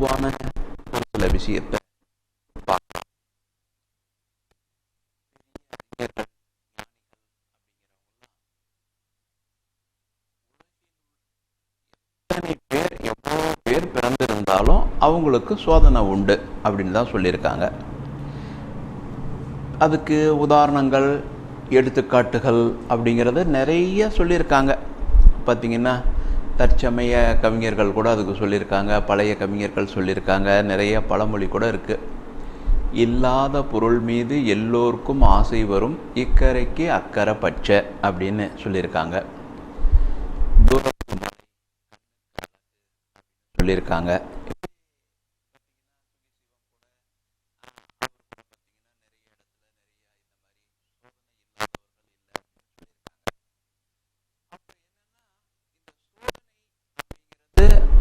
பொதுவான ஒரு சில விஷயத்தை பேர் எவ்வளோ பேர் பிறந்திருந்தாலும் அவங்களுக்கு சோதனை உண்டு அப்படின்னு தான் சொல்லியிருக்காங்க. அதுக்கு உதாரணங்கள் எடுத்துக்காட்டுகள் அப்படிங்கிறத நிறைய சொல்லியிருக்காங்க. பார்த்தீங்கன்னா தற்சமய கவிஞர்கள் கூட அதுக்கு சொல்லியிருக்காங்க பழைய கவிஞர்கள் சொல்லியிருக்காங்க நிறைய பழமொழி கூட இருக்குது இல்லாத பொருள் மீது எல்லோருக்கும் ஆசை வரும் இக்கரைக்கு அக்கறை பச்சை அப்படின்னு சொல்லியிருக்காங்க. சொல்லியிருக்காங்க.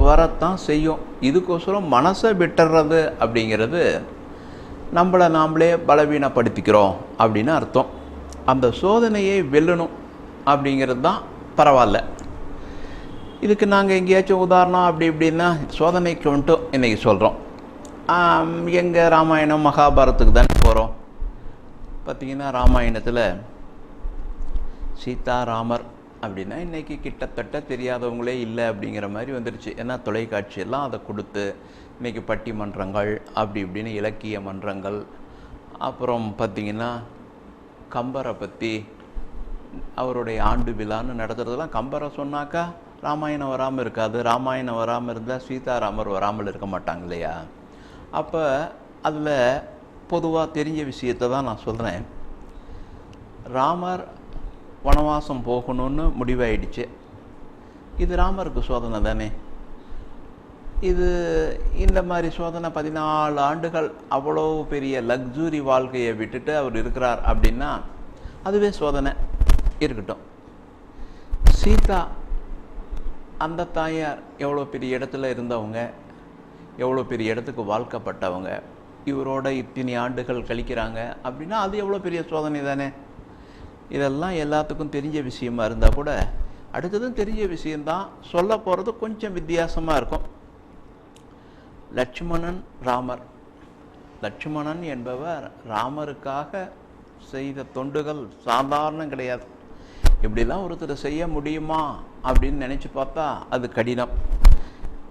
வரத்தான் செய்யும். இதுக்கோசரம் மனசை விட்டுறது அப்படிங்கிறது நம்மளை நாமளே பலவீனப்படுத்திக்கிறோம் அப்படின்னு அர்த்தம். அந்த சோதனையை வெல்லணும் அப்படிங்கிறது தான் பரவாயில்ல. இதுக்கு நாங்கள் எங்கேயாச்சும் உதாரணம் அப்படி இப்படின்னா சோதனைக்கு வந்துட்டு இன்றைக்கி சொல்கிறோம் எங்கள் ராமாயணம் மகாபாரத்துக்கு தானே போகிறோம் பார்த்தீங்கன்னா ராமாயணத்தில் சீதா ராமர் அப்படின்னா இன்றைக்கி கிட்டத்தட்ட தெரியாதவங்களே இல்லை அப்படிங்கிற மாதிரி வந்துடுச்சு ஏன்னா தொலைக்காட்சியெல்லாம் அதை கொடுத்து இன்றைக்கி பட்டிமன்றங்கள் அப்படி இப்படின்னு இலக்கிய மன்றங்கள் அப்புறம் பார்த்திங்கன்னா கம்பரை பற்றி அவருடைய ஆண்டு விழான்னு நடத்துறதெல்லாம் கம்பரை சொன்னாக்கா ராமாயணம் வராமல் இருக்காது. ராமாயணம் வராமல் இருந்தால் சீதாராமர் வராமல் இருக்க மாட்டாங்க இல்லையா? அப்போ அதில் பொதுவாக தெரிஞ்ச விஷயத்தை தான் நான் சொல்கிறேன் ராமர் வனவாசம் போகணும்னு முடிவாயிடுச்சு. இது ராமருக்கு சோதனை தானே? இது இந்த மாதிரி சோதனை பதினாலு ஆண்டுகள் அவ்வளோ பெரிய லக்ஸுரி வாழ்க்கையை விட்டுட்டு அவர் இருக்கிறார் அப்படின்னா அதுவே சோதனை. இருக்கட்டும். சீதா அந்த தாயார் எவ்வளோ பெரிய இடத்துல இருந்தவங்க எவ்வளோ பெரிய இடத்துக்கு வாழ்க்கப்பட்டவங்க இவரோட இத்தனை ஆண்டுகள் கழிக்கிறாங்க அப்படின்னா அது எவ்வளோ பெரிய சோதனை தானே? இதெல்லாம் எல்லாத்துக்கும் தெரிஞ்ச விஷயமா இருந்தால் கூட அடுத்ததும் தெரிஞ்ச விஷயந்தான் சொல்ல போகிறது கொஞ்சம் வித்தியாசமாக இருக்கும். லட்சுமணன் ராமர். லட்சுமணன் என்பவர் ராமருக்காக செய்த தொண்டுகள் சாதாரணம் கிடையாது. இப்படிலாம் ஒருத்தர் செய்ய முடியுமா அப்படின்னு நினச்சி பார்த்தா அது கடினம்.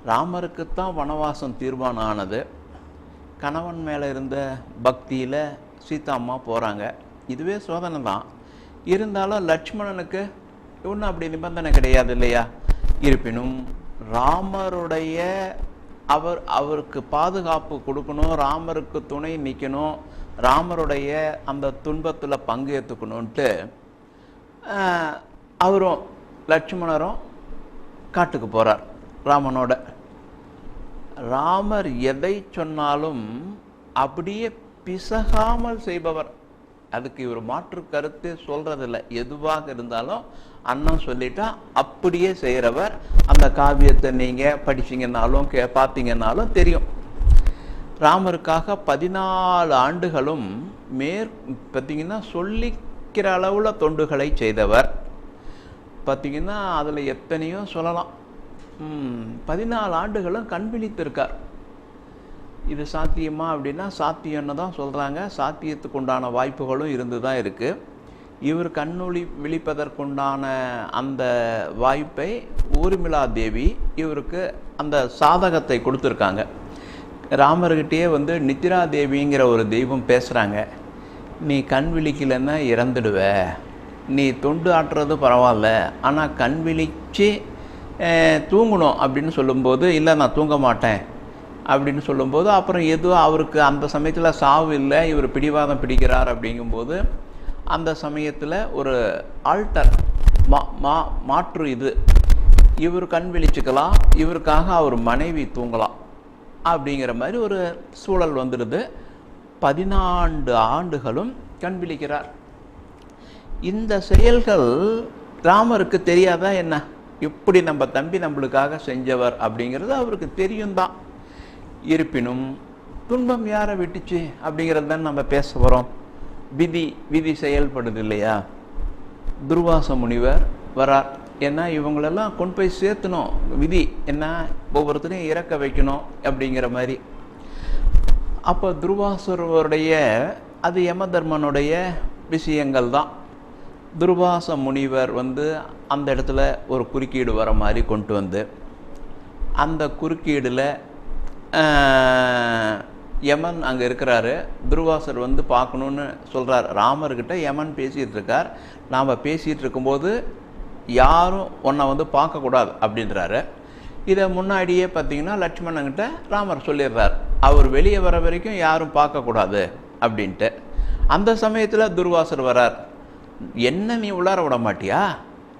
ராமருக்குத்தான் வனவாசம் தீர்மானம் ஆனது. கணவன் மேலே இருந்த பக்தியில் சீதாம்மா போகிறாங்க இதுவே சோதனை தான் இருந்தாலும் லட்சுமணனுக்கு ஒன்றும் அப்படி நிபந்தனை கிடையாது இல்லையா? இருப்பினும் ராமருடைய அவர் அவருக்கு பாதுகாப்பு கொடுக்கணும் ராமருக்கு துணை நிற்கணும் ராமருடைய அந்த துன்பத்தில் பங்கு ஏற்றுக்கணுன்ட்டு அவரும் லட்சுமணரும் காட்டுக்கு போகிறார் ராமனோட. ராமர் எதை சொன்னாலும் அப்படியே பிசகாமல் செய்பவர். அதுக்கு இவர் மாற்று கருத்து சொல்றதில்ல. எதுவாக இருந்தாலும் அண்ணன் சொல்லிட்டா அப்படியே செய்கிறவர் அந்த காவியத்தை நீங்கள் படிச்சீங்கன்னாலும் கே பார்த்தீங்கன்னாலும் தெரியும். ராமருக்காக பதினாலு ஆண்டுகளும் மேற் பார்த்தீங்கன்னா சொல்லிக்கிற அளவில் தொண்டுகளை செய்தவர். பார்த்தீங்கன்னா அதில் எத்தனையோ சொல்லலாம். பதினாலு ஆண்டுகளும் கண்பிழித்திருக்கார் இது சாத்தியமா அப்படின்னா சாத்தியம்னு தான் சொல்கிறாங்க சாத்தியத்துக்கு உண்டான வாய்ப்புகளும் இருந்து தான் இருக்குது இவர் கண்ணொளி விழிப்பதற்குண்டான அந்த வாய்ப்பை ஊர்மிளா தேவி இவருக்கு அந்த சாதகத்தை கொடுத்துருக்காங்க. ராமர்கிட்டயே வந்து நித்ரா தேவிங்கிற ஒரு தெய்வம் பேசுகிறாங்க நீ கண் விழிக்கலைன்னா இறந்துடுவ. நீ தொண்டு ஆட்டுறது பரவாயில்ல. ஆனால் கண் விழித்து தூங்கணும் அப்படின்னு சொல்லும்போது இல்லை நான் தூங்க மாட்டேன். அப்படின்னு சொல்லும்போது அப்புறம் எதுவோ அவருக்கு அந்த சமயத்தில் சாவு இல்லை இவர் பிடிவாதம் பிடிக்கிறார் அப்படிங்கும்போது அந்த சமயத்தில் ஒரு ஆல்டர் மா மா மாற்று இது. இவர் கண் விழிச்சுக்கலாம் இவருக்காக அவர் மனைவி தூங்கலாம் அப்படிங்கிற மாதிரி ஒரு சூழல் வந்துடுது. பதினான்கு ஆண்டுகளும் கண் விழிக்கிறார். இந்த செயல்கள் ராமருக்கு தெரியாதா என்ன? இப்படி நம்ம தம்பி நம்மளுக்காக செஞ்சவர் அப்படிங்கிறது அவருக்கு தெரியும் தான் இருப்பினும் துன்பம் யாரை விட்டுச்சு அப்படிங்கிறது தான் நம்ம பேச போகிறோம் விதி விதி செயல்படுது இல்லையா? துர்வாச முனிவர் வரார். ஏன்னா இவங்களெல்லாம் கொண்டு போய் சேர்த்தணும். விதி என்ன? ஒவ்வொருத்தரையும் இறக்க வைக்கணும் அப்படிங்கிற மாதிரி. அப்போ துர்வாசுரருடைய அது யம தர்மனுடைய விஷயங்கள் தான். துர்வாச முனிவர் வந்து அந்த இடத்துல ஒரு குறுக்கீடு வர மாதிரி கொண்டு வந்து அந்த குறுக்கீடில் யமன் அங்கே இருக்கிறாரு. துர்வாசர் வந்து பார்க்கணுன்னு சொல்கிறார் ராமர்கிட்ட யமன் பேசிகிட்டு இருக்கார். நாம் பேசிகிட்டு இருக்கும்போது யாரும் உன்னை வந்து பார்க்கக்கூடாது அப்படின்றாரு. இதை முன்னாடியே பார்த்தீங்கன்னா லட்சுமணங்கிட்ட ராமர் சொல்லிடுறார். அவர் வெளியே வர வரைக்கும் யாரும் பார்க்கக்கூடாது அப்படின்ட்டு. அந்த சமயத்தில் துர்வாசர் வரார். என்ன நீ உள்ளார விட மாட்டியா?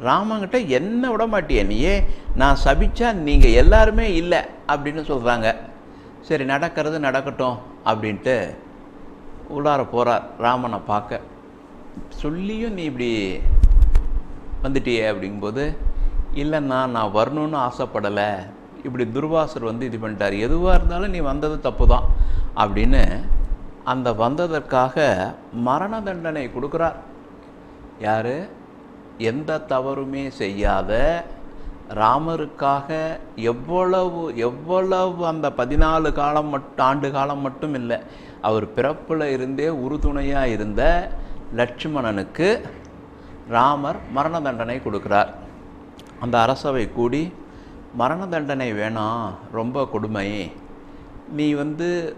ராமங்கிட்ட என்ன விட மாட்டியா நீயே? நான் சபிச்சா நீங்கள் எல்லாருமே இல்லை அப்படின்னு சொல்கிறாங்க சரி நடக்கிறது நடக்கட்டும் அப்படின்ட்டு உள்ளார போகிறார் ராமனை பார்க்க. சொல்லியும் நீ இப்படி வந்துட்டியே அப்படிங்கும்போது இல்லைண்ணா நான் வரணும்னு ஆசைப்படலை. இப்படி துர்வாசர் வந்து இது பண்ணிட்டார். எதுவாக இருந்தாலும் நீ வந்தது தப்பு தான் அப்படின்னு அந்த வந்ததற்காக மரண தண்டனை கொடுக்குறார். யார்? எந்த தவறுமே செய்யாத ராமருக்காக எவ்வளவு எவ்வளவு அந்த பதினாலு காலம் மட்டும் ஆண்டு காலம் மட்டும் இல்லை அவர் பிறப்பில் இருந்தே உறுதுணையாக இருந்த லட்சுமணனுக்கு ராமர் மரண தண்டனை கொடுக்குறார். அந்த அரசவை கூடி மரண தண்டனை வேணாம் ரொம்ப கொடுமை நீ வந்து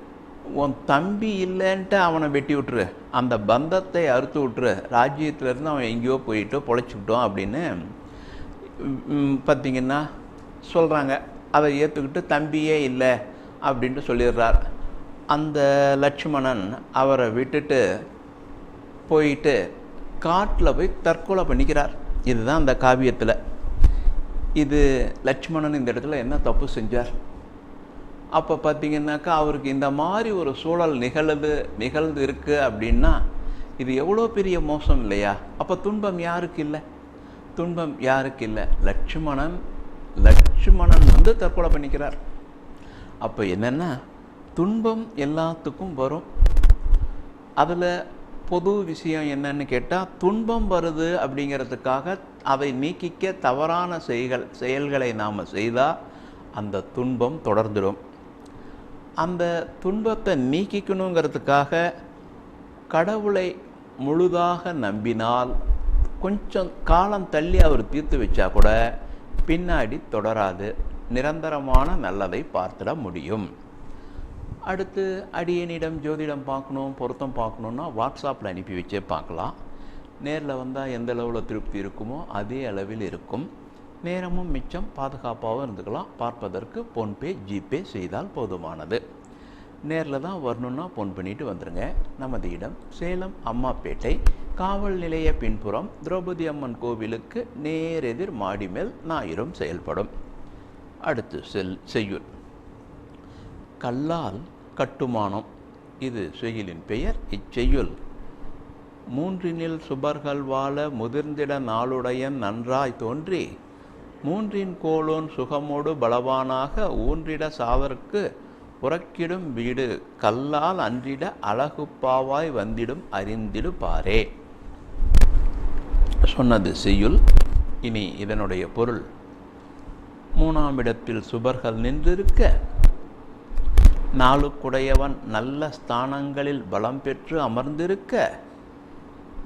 உன் தம்பி இல்லைன்ட்டு அவனை வெட்டி விட்டுரு. அந்த பந்தத்தை அறுத்து விட்டுரு. ராஜ்யத்திலேருந்து அவன் எங்கேயோ போயிட்டோ பொழைச்சிக்கிட்டோம் அப்படின்னு பார்த்திங்கன்னா சொல்கிறாங்க அதை ஏற்றுக்கிட்டு தம்பியே இல்லை அப்படின்ட்டு சொல்லிடுறார். அந்த லட்சுமணன் அவரை விட்டுட்டு போயிட்டு காட்டில் போய் தற்கொலை பண்ணிக்கிறார். இதுதான் அந்த காவியத்தில். இது லட்சுமணன் இந்த இடத்துல என்ன தப்பு செஞ்சார்? அப்போ பார்த்தீங்கன்னாக்கா அவருக்கு இந்த மாதிரி ஒரு சூழல் நிகழுது நிகழ்ந்து இருக்குது அப்படின்னா இது எவ்வளோ பெரிய மோசம் இல்லையா? அப்போ துன்பம் யாருக்கு இல்லை? துன்பம் யாருக்கு இல்லை? லட்சுமணன் லட்சுமணன் வந்து தற்கொலை பண்ணிக்கிறார். அப்போ என்னென்னா துன்பம் எல்லாத்துக்கும் வரும். அதில் பொது விஷயம் என்னன்னு கேட்டால் துன்பம் வருது அப்படிங்கிறதுக்காக அதை நீக்கிக்க தவறான செய்கள் செயல்களை நாம் செய்தால் அந்த துன்பம் தொடர்ந்துடும். அந்த துன்பத்தை நீக்கிக்கணுங்கிறதுக்காக கடவுளை முழுதாக நம்பினால் கொஞ்சம் காலம் தள்ளி அவர் தீர்த்து வச்சா கூட பின்னாடி தொடராது. நிரந்தரமான நல்லதை பார்த்துட முடியும். அடுத்து அடியனிடம் ஜோதிடம் பார்க்கணும் பொருத்தம் பார்க்கணுன்னா வாட்ஸ்அப்பில் அனுப்பி வச்சே பார்க்கலாம். நேரில் வந்தால் எந்த அளவில் திருப்தி இருக்குமோ அதே அளவில் இருக்கும். நேரமும் மிச்சம் பாதுகாப்பாகவும் இருந்துக்கலாம். பார்ப்பதற்கு ஃபோன்பே ஜிபே செய்தால் போதுமானது. நேரில் தான் வரணுன்னா ஃபோன் பண்ணிட்டு வந்துடுங்க நமது இடம் சேலம் அம்மாப்பேட்டை காவல் நிலைய பின்புறம் திரௌபதி அம்மன் கோவிலுக்கு நேரெதிர் மாடி மேல் ஞாயிறும் செயல்படும். அடுத்து செல் செய்யுள். கல்லால் கட்டுமானம். இது செய்யுளின் பெயர் இச்செய்யுள். மூன்றினில் சுபர்கள் வாழ முதிர்ந்திட நாளுடையன் நன்றாய் தோன்றி மூன்றின் கோலோன் சுகமோடு பலவானாக ஊன்றிட சாவர்க்கு புறக்கிடும் வீடு கல்லால் அன்றிட அழகுப்பாவாய் வந்திடும் அறிந்திடு பாரே சொன்னது செய்யுள். இனி இதனுடைய பொருள். மூணாம் இடத்தில் சுபர்கள் நின்றிருக்க. நாளுக்குடையவன் நல்ல ஸ்தானங்களில் பலம் பெற்று அமர்ந்திருக்க.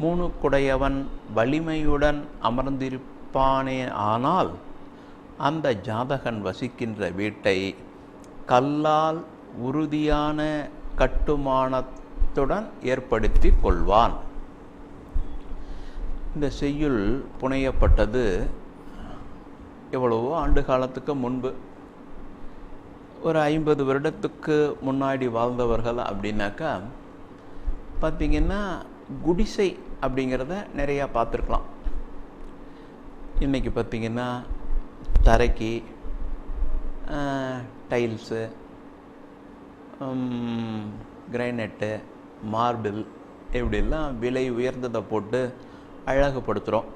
மூணுக்குடையவன் வலிமையுடன் அமர்ந்திருப்பானே ஆனால் அந்த ஜாதகன் வசிக்கின்ற வீட்டை கல்லால் உறுதியான கட்டுமானத்துடன் ஏற்படுத்தி கொள்வான். இந்த செய்யுள் புனையப்பட்டது எவ்வளவோ ஆண்டு காலத்துக்கு முன்பு. ஒரு ஐம்பது வருடத்துக்கு முன்னாடி வாழ்ந்தவர்கள் அப்படின்னாக்கா பார்த்திங்கன்னா குடிசை அப்படிங்கிறத நிறையா பார்த்துருக்கலாம். இன்றைக்கி பார்த்திங்கன்னா தரைக்கு டைல்ஸு கிரைனட்டு மார்பிள் இப்படிலாம் விலை உயர்ந்ததை போட்டு அழகுப்படுத்துகிறோம்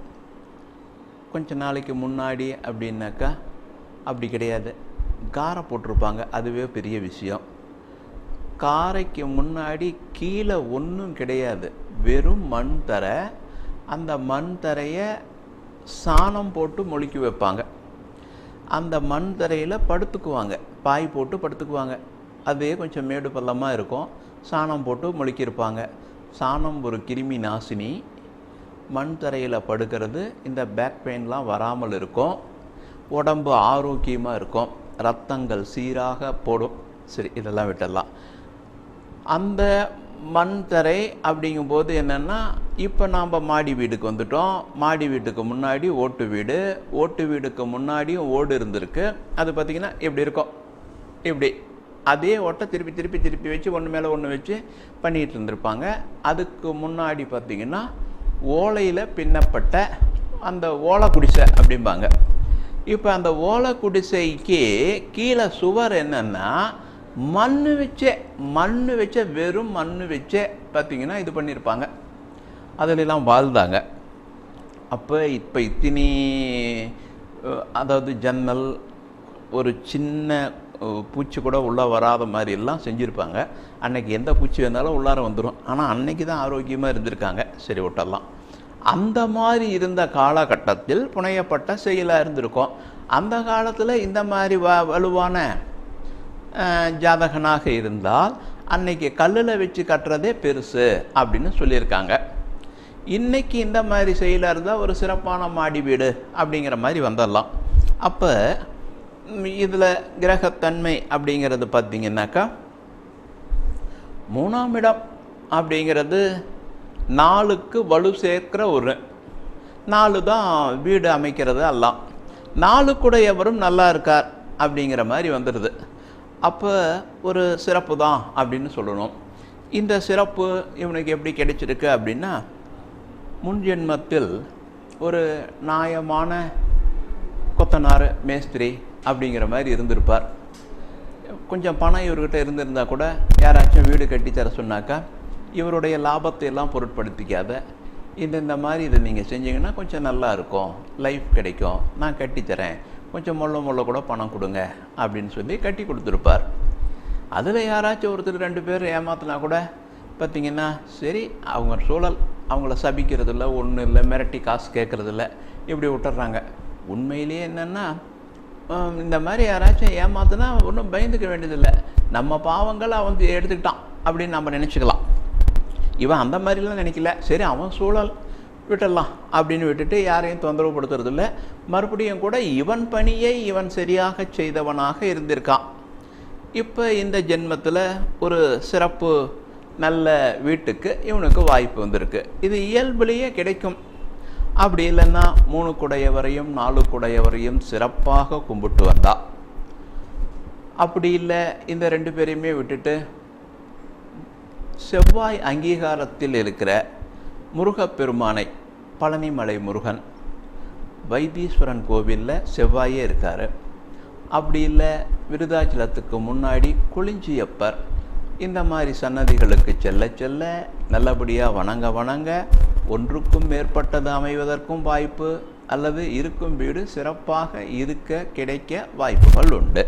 கொஞ்ச நாளைக்கு முன்னாடி அப்படின்னாக்கா அப்படி கிடையாது. காரை போட்டிருப்பாங்க அதுவே பெரிய விஷயம். காரைக்கு முன்னாடி கீழே ஒன்றும் கிடையாது. வெறும் மண் தரை. அந்த மண் தரையை சாணம் போட்டு மொழிக்கி வைப்பாங்க. அந்த மண் தரையில் படுத்துக்குவாங்க. பாய் போட்டு படுத்துக்குவாங்க. அதே கொஞ்சம் மேடு பள்ளமாக இருக்கும். சாணம் போட்டு முழுக்கியிருப்பாங்க சாணம் ஒரு கிருமி நாசினி. மண் தரையில் படுக்கிறது இந்த பேக் பெயின்லாம் வராமல் இருக்கும். உடம்பு ஆரோக்கியமாக இருக்கும். ரத்தங்கள் சீராக போடும். சரி இதெல்லாம் விட்டுடலாம். அந்த மண் தரை அப்படிங்கும்போது என்னென்னா இப்போ நாம் மாடி வீடுக்கு வந்துட்டோம். மாடி வீட்டுக்கு முன்னாடி ஓட்டு வீடு. ஓட்டு வீடுக்கு முன்னாடியும் ஓடு இருந்திருக்கு. அது பார்த்திங்கன்னா இப்படி இருக்கும் இப்படி. அதே ஓட்டை திருப்பி திருப்பி திருப்பி வச்சு ஒன்று மேலே ஒன்று வச்சு பண்ணிகிட்டு இருந்திருப்பாங்க. அதுக்கு முன்னாடி பார்த்திங்கன்னா ஓலையில் பின்னப்பட்ட அந்த ஓலை குடிசை அப்படிம்பாங்க. இப்போ அந்த ஓலை குடிசைக்கு கீழே சுவர் என்னென்னா மண் வச்சே மண் வச்ச வெறும் மண் வச்சே பார்த்தீங்கன்னா இது பண்ணியிருப்பாங்க அதிலெல்லாம் வாழ்ந்தாங்க. அப்போ இப்போ இத்தினி அதாவது ஜன்னல் ஒரு சின்ன பூச்சி கூட உள்ளே வராத மாதிரி எல்லாம் செஞ்சுருப்பாங்க. அன்னைக்கு எந்த பூச்சி வந்தாலும் உள்ளார வந்துடும் ஆனால் அன்னைக்கு தான் ஆரோக்கியமாக இருந்திருக்காங்க. சரி விட்டெல்லாம் அந்த மாதிரி இருந்த காலகட்டத்தில் புனையப்பட்ட செயலாக இருந்திருக்கும். அந்த காலத்தில் இந்த மாதிரி வ வலுவான ஜாதகனாக இருந்தால் அன்னைக்கு கல்லில் வச்சு கட்டுறதே பெருசு அப்படின்னு சொல்லியிருக்காங்க. இன்னைக்கு இந்த மாதிரி செயலாக இருந்தால் ஒரு சிறப்பான மாடி வீடு அப்படிங்கிற மாதிரி வந்துடலாம் அப்போ இதில் கிரகத்தன்மை அப்படிங்கிறது பார்த்தீங்கன்னாக்கா மூணாம் இடம் அப்படிங்கிறது நாலுக்கு வலு சேர்க்கிற ஒரு நாலு தான் வீடு அமைக்கிறது எல்லாம். நாலு கூடையவரும் நல்லா இருக்கார் அப்படிங்கிற மாதிரி வந்துடுது அப்போ ஒரு சிறப்பு தான் அப்படின்னு சொல்லணும். இந்த சிறப்பு இவனுக்கு எப்படி கிடைச்சிருக்கு அப்படின்னா முன்ஜென்மத்தில் ஒரு நியாயமான கொத்தனார் மேஸ்திரி அப்படிங்கிற மாதிரி இருந்திருப்பார். கொஞ்சம் பணம் இவர்கிட்ட இருந்திருந்தால் கூட யாராச்சும் வீடு கட்டி தர சொன்னாக்கா இவருடைய லாபத்தை எல்லாம் பொருட்படுத்திக்காத இந்த இந்த மாதிரி இதை நீங்கள் செஞ்சீங்கன்னா கொஞ்சம் நல்லா இருக்கும் லைஃப் கிடைக்கும் நான் கட்டித்தரேன் கொஞ்சம் முள்ள முள்ள கூட பணம் கொடுங்க அப்படின்னு சொல்லி கட்டி கொடுத்துருப்பார். அதில் யாராச்சும் ஒருத்தர் ரெண்டு பேர் ஏமாத்தினா கூட பார்த்தீங்கன்னா சரி அவங்க சூழல் அவங்கள சபிக்கிறதில்ல ஒன்றும் இல்லை மிரட்டி காசு கேட்குறதில்ல இப்படி விட்டுறாங்க. உண்மையிலேயே என்னென்னா இந்த மாதிரி யாராச்சும் ஏமாத்தினா ஒன்றும் பயந்துக்க வேண்டியதில்லை. நம்ம பாவங்களை அவன் எடுத்துக்கிட்டான் அப்படின்னு நம்ம நினச்சிக்கலாம். இவன் அந்த மாதிரிலாம் நினைக்கல. சரி அவன் சூழல் விட்டுடலாம் அப்படின்னு விட்டுட்டு யாரையும் தொந்தரவு படுத்துறதில்ல மறுபடியும் கூட இவன் பணியை இவன் சரியாக செய்தவனாக இருந்திருக்கான். இப்போ இந்த ஜென்மத்தில் ஒரு சிறப்பு நல்ல வீட்டுக்கு இவனுக்கு வாய்ப்பு வந்திருக்கு. இது இயல்புலேயே கிடைக்கும். அப்படி இல்லைன்னா மூணு குடையவரையும் நாலு குடையவரையும் சிறப்பாக கும்பிட்டு வந்தா. அப்படி இல்லை இந்த ரெண்டு பேரையுமே விட்டுட்டு செவ்வாய் அங்கீகாரத்தில் இருக்கிற முருகப்பெருமானை பழனிமலை முருகன். வைத்தீஸ்வரன் கோவிலில் செவ்வாயே இருக்கார். அப்படி இல்லை விருதாச்சலத்துக்கு முன்னாடி குளிஞ்சியப்பர். இந்த மாதிரி சன்னதிகளுக்கு செல்ல செல்ல நல்லபடியாக வணங்க வணங்க ஒன்றுக்கும் மேற்பட்டது அமைவதற்கும் வாய்ப்பு அல்லது இருக்கும் வீடு சிறப்பாக இருக்க கிடைக்க வாய்ப்புகள் உண்டு.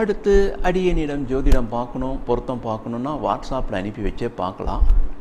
அடுத்து அடியனிடம் ஜோதிடம் பார்க்கணும் பொருத்தம் பார்க்கணுன்னா வாட்ஸ்அப்பில் அனுப்பி வச்சே பார்க்கலாம்.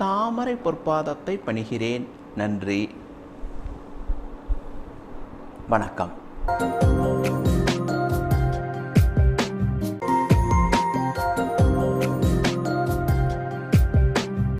தாமரை பொற்பாதத்தை பணிகிறேன். நன்றி. வணக்கம்.